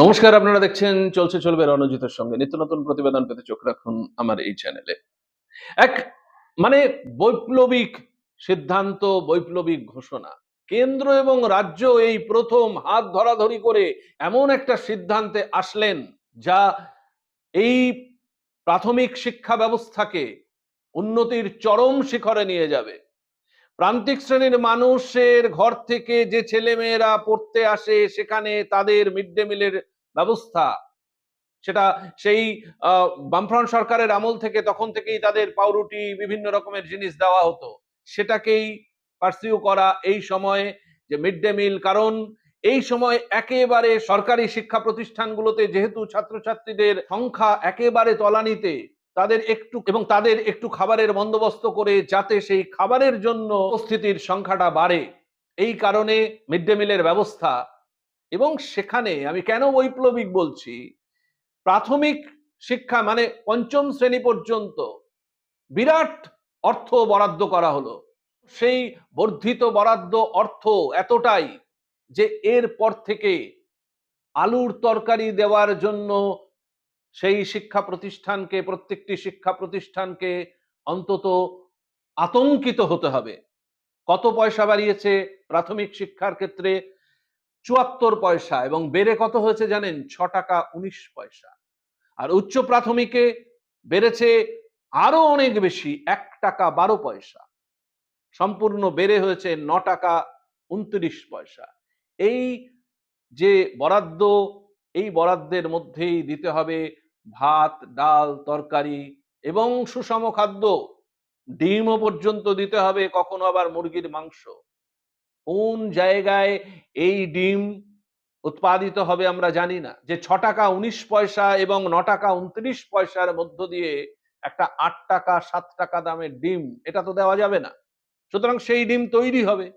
নমস্কার, আপনারা দেখছেন চলছে চলবে রণজিতের সঙ্গে। নিত্য নতুন প্রতিবেদন পেতে চোখ রাখুন আমার এই চ্যানেলে। এক মানে বৈপ্লবিক সিদ্ধান্ত, বৈপ্লবিক ঘোষণা। কেন্দ্র এবং রাজ্য এই প্রথম হাত ধরাধরি করে এমন একটা সিদ্ধান্তে আসলেন যা এই প্রাথমিক শিক্ষা ব্যবস্থাকে উন্নতির চরম শিখরে নিয়ে যাবে। প্রান্তিক শ্রেণির মানুষের ঘর থেকে যে ছেলেমেয়েরা পড়তে আসে, সেখানে তাদের মিড ডে মিলের ব্যবস্থা। সেটা সেই বামফ্রন্ট সরকারের আমল থেকে, তখন থেকেই তাদের পাউরুটি বিভিন্ন রকমের জিনিস দেওয়া হতো। সেটাকেই পার্সিউ করা এই সময়ে যে মিড ডে মিল, কারণ এই সময় একেবারে সরকারি শিক্ষা প্রতিষ্ঠানগুলোতে যেহেতু ছাত্রছাত্রীদের সংখ্যা একেবারে তলানিতে তাদের একটু এবং তাদের একটু খাবারের বন্দোবস্ত করে যাতে সেই খাবারের জন্য উপস্থিতির সংখ্যাটা বাড়ে। এই কারণে মিড ডে মিলের ব্যবস্থা। এবং সেখানে আমি কেন বৈপ্লবিক বলছি? প্রাথমিক শিক্ষা মানে পঞ্চম শ্রেণি পর্যন্ত বিরাট অর্থ বরাদ্দ করা হলো। সেই বর্ধিত বরাদ্দ অর্থ এতটাই যে এর পর থেকে আলুর তরকারি দেওয়ার জন্য সেই শিক্ষা প্রতিষ্ঠানকে, প্রত্যেকটি শিক্ষা প্রতিষ্ঠানকে অন্তত আতঙ্কিত হতে হবে। কত পয়সা বাড়িয়েছে প্রাথমিক শিক্ষার ক্ষেত্রে? চুয়াত্তর পয়সা এবং বেড়ে কত হয়েছে জানেন? ছ টাকা উনিশ পয়সা। আর উচ্চ প্রাথমিকে বেড়েছে আরও অনেক বেশি, এক টাকা বারো পয়সা। সম্পূর্ণ বেড়ে হয়েছে ন টাকা উনত্রিশ পয়সা। এই যে বরাদ্দ, এই বরাদ্দের মধ্যেই দিতে হবে ভাত, ডাল, তরকারি এবং সুষম খাদ্য। ডিমও পর্যন্ত দিতে হবে, কখনো আবার মুরগির মাংস। কোন জায়গায় এই ডিম উৎপাদিত হবে আমরা জানি না। যে ছ টাকা উনিশ পয়সা এবং ন টাকা উনত্রিশ পয়সার মধ্য দিয়ে একটা আট টাকা, সাত টাকা দামের ডিম, এটা তো দেওয়া যাবে না। সুতরাং সেই ডিম তৈরি হবে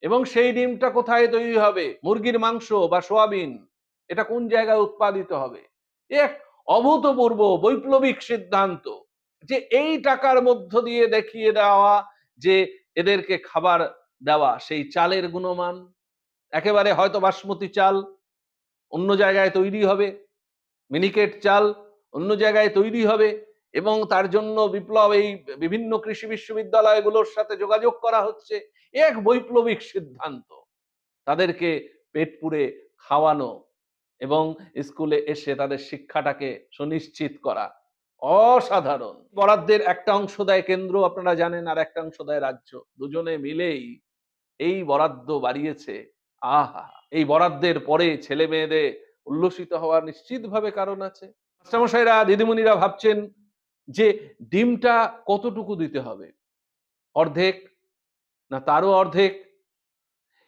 এবং সেই ডিমটা কোথায় তৈরি হবে? মুরগির মাংস বা সোয়াবিন, এটা কোন জায়গায় উৎপাদিত হবে? এক অভূতপূর্ব বৈপ্লবিক সিদ্ধান্ত যে এই টাকার মধ্য দিয়ে দেখিয়ে দেওয়া যে এদেরকে খাবার দেওয়া, সেই চালের গুণমান। একেবারে হয়তো বাসমতি চাল অন্য জায়গায় তৈরি হবে, মিনিকেট চাল অন্য জায়গায় তৈরি হবে এবং তার জন্য বিপ্লব এই বিভিন্ন কৃষি বিশ্ববিদ্যালয়গুলোর সাথে যোগাযোগ করা হচ্ছে। এক বৈপ্লবিক সিদ্ধান্ত। তাদেরকে পেট পুড়ে খাওয়ানো এবং স্কুলে এসে তাদের শিক্ষাটাকে সুনিশ্চিত করা অসাধারণ। বরাদ্দের একটা অংশ দেয় কেন্দ্র আপনারা জানেন আর একটা অংশ দেয় রাজ্য। দুজনে মিলেই এই বরাদ্দ বাড়িয়েছে। আহা! এই বরাদ্দের পরে ছেলে মেয়েদের উল্লসিত হওয়ার নিশ্চিতভাবে কারণ আছে। মাস্টারমশাইরা, দিদিমণিরা ভাবছেন যে ডিমটা কতটুকু দিতে হবে? অর্ধেক না তারও অর্ধেক?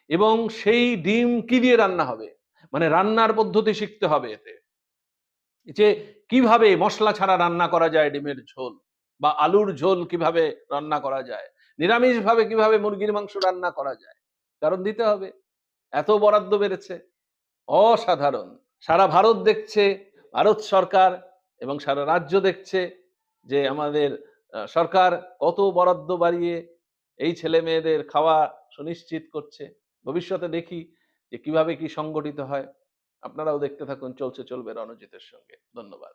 এবং সেই ডিম কি দিয়ে রান্না হবে? মানে রান্নার পদ্ধতি শিখতে হবে এতে। যে কীভাবে মশলা ছাড়া রান্না করা যায় ডিমের ঝোল বা আলুর ঝোল কীভাবে রান্না করা যায় নিরামিষ ভাবে কীভাবে মুরগির মাংস রান্না করা যায়, কারণ দিতে হবে। এত বরাদ্দ বেড়েছে। অসাধারণ। সারা ভারত দেখছে, ভারত সরকার এবং সারা রাজ্য দেখছে যে আমাদের সরকার কত বরাদ্দ বাড়িয়ে এই ছেলে মেয়েদের খাওয়া সুনিশ্চিত করছে। ভবিষ্যতে দেখি যে কীভাবে কি সংগঠিত হয় আপনারাও দেখতে থাকুন চলছে চলবে রণজিতের সঙ্গে। ধন্যবাদ।